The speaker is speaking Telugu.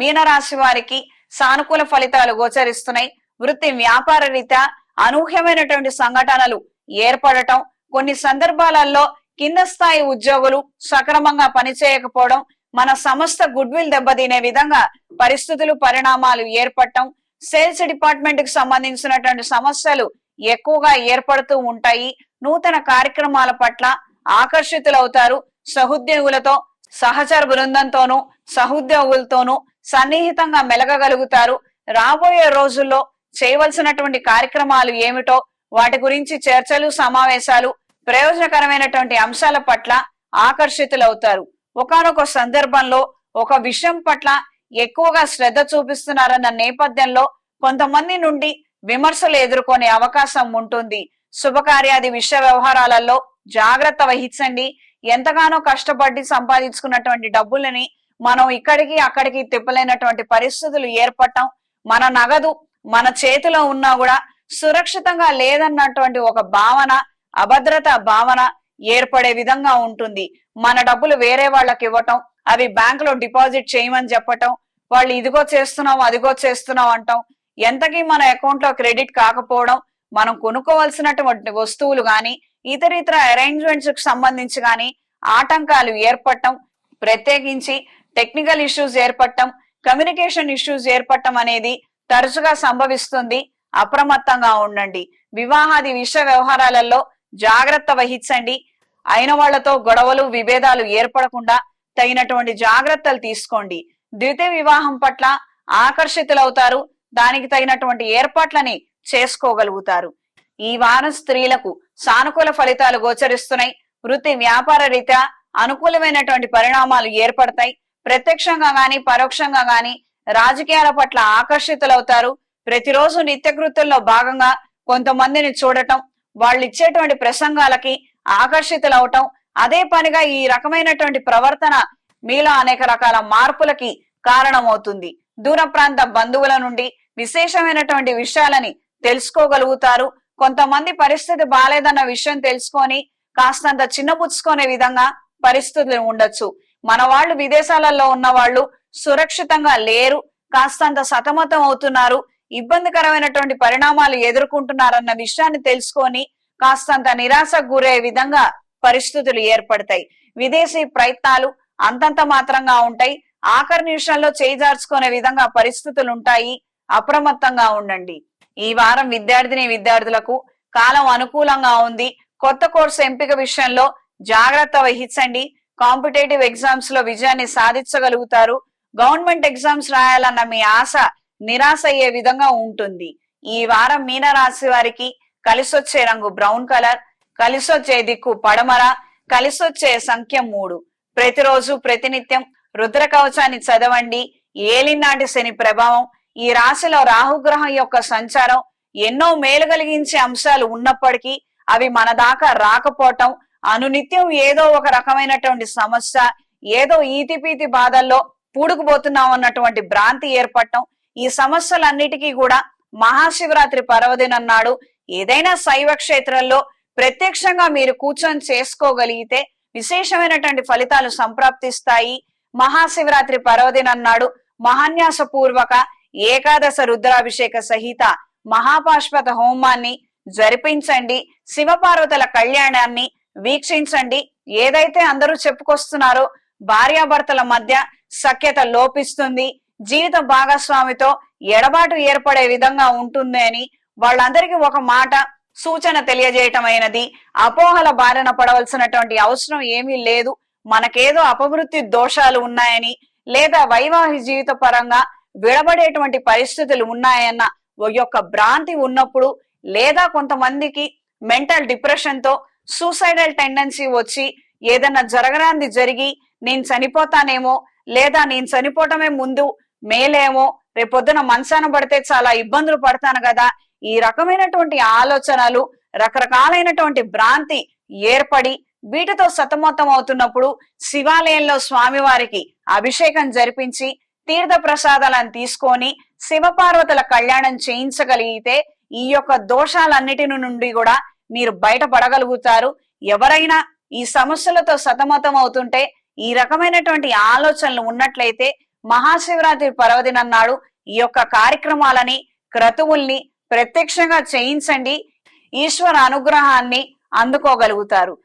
మీనరాశి వారికి సానుకూల ఫలితాలు గోచరిస్తున్నాయి. వృత్తి వ్యాపార రీత్యా అనూహ్యమైనటువంటి సంఘటనలు ఏర్పడటం కొన్ని సందర్భాలలో కింద స్థాయి ఉద్యోగులు సక్రమంగా పనిచేయకపోవడం మన సంస్థ గుడ్ విల్ దెబ్బతినే విధంగా పరిస్థితులు పరిణామాలు ఏర్పడటం సేల్స్ డిపార్ట్మెంట్కి సంబంధించినటువంటి సమస్యలు ఎక్కువగా ఏర్పడుతూ ఉంటాయి. నూతన కార్యక్రమాల పట్ల ఆకర్షితులవుతారు. సహోద్యోగులతో సహచర బృందంతోనూ సహోద్యోగులతోనూ సన్నిహితంగా మెలగగలుగుతారు. రాబోయే రోజుల్లో చేయవలసినటువంటి కార్యక్రమాలు ఏమిటో వాటి గురించి చర్చలు సమావేశాలు ప్రయోజనకరమైనటువంటి అంశాల పట్ల ఆకర్షితులవుతారు. ఒకనొక సందర్భంలో ఒక విషయం పట్ల ఎక్కువగా శ్రద్ధ చూపిస్తున్నారన్న నేపథ్యంలో కొంతమంది నుండి విమర్శలు ఎదుర్కొనే అవకాశం ఉంటుంది. శుభకార్యాది విషయ వ్యవహారాలలో జాగ్రత్త వహించండి. ఎంతగానో కష్టపడి సంపాదించుకున్నటువంటి డబ్బులని మనం ఇక్కడికి అక్కడికి తిప్పలేనటువంటి పరిస్థితులు ఏర్పడటం మన నగదు మన చేతిలో ఉన్నా కూడా సురక్షితంగా లేదన్నటువంటి ఒక భావన అభద్రత భావన ఏర్పడే విధంగా ఉంటుంది. మన డబ్బులు వేరే వాళ్ళకి ఇవ్వటం అవి బ్యాంకులో డిపాజిట్ చేయమని చెప్పటం వాళ్ళు ఇదిగో చేస్తున్నాం అదిగో చేస్తున్నాం అంటాం. ఎంతకీ మన అకౌంట్లో క్రెడిట్ కాకపోవడం మనం కొనుక్కోవలసినటువంటి వస్తువులు గాని ఇతర ఇతర అరేంజ్మెంట్స్కు సంబంధించి గాని ఆటంకాలు ఏర్పడటం ప్రత్యేకించి టెక్నికల్ ఇష్యూస్ ఏర్పడటం కమ్యూనికేషన్ ఇష్యూస్ ఏర్పడటం అనేది తరచుగా సంభవిస్తుంది. అప్రమత్తంగా ఉండండి. వివాహాది విషయ వ్యవహారాలలో జాగ్రత్త వహించండి. అయిన వాళ్ళతో గొడవలు విభేదాలు ఏర్పడకుండా తగినటువంటి జాగ్రత్తలు తీసుకోండి. ద్వితీయ వివాహం పట్ల ఆకర్షితులవుతారు. దానికి తగినటువంటి ఏర్పాట్లని చేసుకోగలుగుతారు. ఈ వారం స్త్రీలకు సానుకూల ఫలితాలు గోచరిస్తున్నాయి. వృత్తి వ్యాపార రీత్యా అనుకూలమైనటువంటి పరిణామాలు ఏర్పడతాయి. ప్రత్యక్షంగా గాని పరోక్షంగా గాని రాజకీయాల పట్ల ఆకర్షితులవుతారు. ప్రతిరోజు నిత్యకృతుల్లో భాగంగా కొంతమందిని చూడటం వాళ్ళు ఇచ్చేటువంటి ప్రసంగాలకి ఆకర్షితులవటం అదే పనిగా ఈ రకమైనటువంటి ప్రవర్తన మీలో అనేక రకాల మార్పులకి కారణమవుతుంది. దూర ప్రాంత బంధువుల నుండి విశేషమైనటువంటి విషయాలని తెలుసుకోగలుగుతారు. కొంతమంది పరిస్థితి బాలేదన్న విషయం తెలుసుకొని కాస్తంత చిన్నపుచ్చుకునే విధంగా పరిస్థితులు ఉండొచ్చు. మన వాళ్ళు విదేశాలలో ఉన్న వాళ్ళు సురక్షితంగా లేరు కాస్తంత సతమతం అవుతున్నారు ఇబ్బందికరమైనటువంటి పరిణామాలు ఎదుర్కొంటున్నారన్న విషయాన్ని తెలుసుకొని కాస్తంత నిరాశకు గురే విధంగా పరిస్థితులు ఏర్పడతాయి. విదేశీ ప్రయత్నాలు అంతంత మాత్రంగా ఉంటాయి. ఆఖరి నిమిషంలో చేజార్చుకునే విధంగా పరిస్థితులు ఉంటాయి. అప్రమత్తంగా ఉండండి. ఈ వారం విద్యార్థిని విద్యార్థులకు కాలం అనుకూలంగా ఉంది. కొత్త కోర్సు ఎంపిక విషయంలో జాగ్రత్త వహించండి. కాంపిటేటివ్ ఎగ్జామ్స్లో విజయాన్ని సాధించగలుగుతారు. గవర్నమెంట్ ఎగ్జామ్స్ రాయాలన్న మీ ఆశ నిరాశ అయ్యే విధంగా ఉంటుంది. ఈ వారం మీన రాశి వారికి కలిసొచ్చే రంగు బ్రౌన్ కలర్ కలిసొచ్చే దిక్కు పడమర కలిసొచ్చే సంఖ్య మూడు. ప్రతిరోజు ప్రతినిత్యం రుద్ర కవచాన్ని చదవండి. ఏలినాటి శని ప్రభావం ఈ రాశిలో రాహుగ్రహం యొక్క సంచారం ఎన్నో మేలు కలిగించే అంశాలు ఉన్నప్పటికీ అవి మన దాకా రాకపోవటం అనునిత్యం ఏదో ఒక రకమైనటువంటి సమస్య ఏదో ఈతిపీతి బాధల్లో పూడుకుపోతున్నాం అన్నటువంటి భ్రాంతి ఏర్పడటం ఈ సమస్యలన్నిటికీ కూడా మహాశివరాత్రి పర్వదినం నాడు ఏదైనా శైవ క్షేత్రంలో ప్రత్యక్షంగా మీరు కూర్చొని చేసుకోగలిగితే విశేషమైనటువంటి ఫలితాలు సంప్రాప్తిస్తాయి. మహాశివరాత్రి పర్వదినం నాడు మహాన్యాస పూర్వక ఏకాదశ రుద్రాభిషేక సహిత మహాపాశ్వత హోమాన్ని జరిపించండి. శివపార్వతుల కళ్యాణాన్ని వీక్షించండి. ఏదైతే అందరూ చెప్పుకొస్తున్నారో భార్యాభర్తల మధ్య సఖ్యత లోపిస్తుంది. జీవిత భాగస్వామితో ఎడబాటు ఏర్పడే విధంగా ఉంటుంది అని వాళ్ళందరికీ ఒక మాట సూచన తెలియజేయటమైనది అపోహల బారిన పడవలసినటువంటి అవసరం ఏమీ లేదు. మనకేదో అపవృత్తి దోషాలు ఉన్నాయని లేదా వైవాహిక జీవిత పరంగా విడబడేటువంటి పరిస్థితులు ఉన్నాయన్న ఓ యొక్క భ్రాంతి ఉన్నప్పుడు లేదా కొంతమందికి మెంటల్ డిప్రెషన్తో సూసైడల్ టెండెన్సీ వచ్చి ఏదన్నా జరగరాంది జరిగి నేను చనిపోతానేమో లేదా నేను చనిపోవటమే ముందు మేలేమో రేపొద్దున మనసాన పడితే చాలా ఇబ్బందులు పడతాను కదా. ఈ రకమైనటువంటి ఆలోచనలు రకరకాలైనటువంటి భ్రాంతి ఏర్పడి వీటితో సతమతం అవుతున్నప్పుడు శివాలయంలో స్వామివారికి అభిషేకం జరిపించి తీర్థ ప్రసాదాలను తీసుకొని శివపార్వతుల కళ్యాణం చేయించగలిగితే ఈ యొక్క దోషాలన్నిటి నుండి కూడా మీరు బయటపడగలుగుతారు. ఎవరైనా ఈ సమస్యలతో సతమతం అవుతుంటే ఈ రకమైనటువంటి ఆలోచనలు ఉన్నట్లయితే మహాశివరాత్రి పర్వదినం నాడు ఈ యొక్క కార్యక్రమాలని క్రతువుల్ని ప్రత్యక్షంగా చేయించండి. ఈశ్వర అనుగ్రహాన్ని అందుకోగలుగుతారు.